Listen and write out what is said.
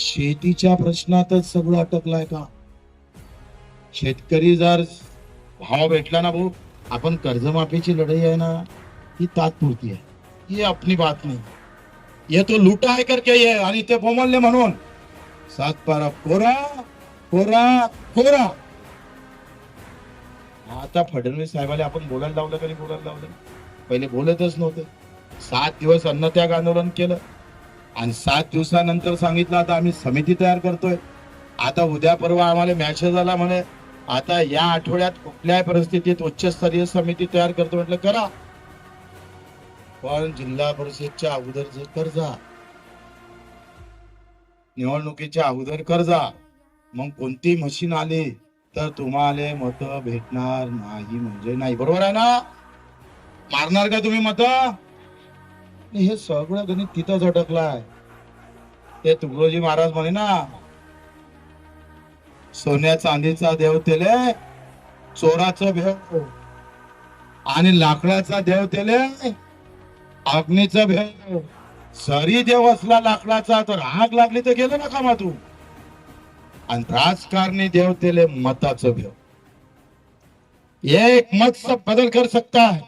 शेतीच्या प्रश्नातच सगळं अटकलाय का? शेतकरी जर भाव भेटला ना भाऊ आपण कर्जमाफीची लढाई आहे ना ही तात्पुरती आहे. ही आपली बात नाही. ये तो लुटा आहे करके ये आणि ते बोमलले म्हणून. सात पारा कोरा कोरा कोरा. आता फडणवीस साहेबाला आपण बोलायला लावलं कधी बोलायला लावलं. पहिले बोलतच नव्हते. सात दिवस अन्नत्याग आंदोलन केलं. आणि सात दिवसानंतर सांगितलं आता आम्ही समिती तयार करतोय. आता उद्या परवा आम्हाला मॅसेज आला म्हणे आता या आठवड्यात कुठल्याही परिस्थितीत उच्चस्तरीय समिती तयार करतो म्हटलं करा. पण जिल्हा परिषदच्या अगोदर जर कर्जा निवडणुकीच्या अगोदर कर्जा मग कोणती मशीन आली तर तुम्हाला मत भेटणार नाही म्हणजे नाही. बरोबर आहे ना? मारणार का तुम्ही मत? हे सगळं गणित तिथंच अटकलाय ते तुकडोजी महाराज म्हणे ना सोन्या चांदीचा देव तेले चोराच भेव आणि लाकडाचा देव तेले अग्नीचा भेव सरी देव असला लाकडाचा तर आग लागली तर गेलं ना कामा तू आणि राजकारणी देव तेले मताचं भेव एक मत सब बदल कर सकता है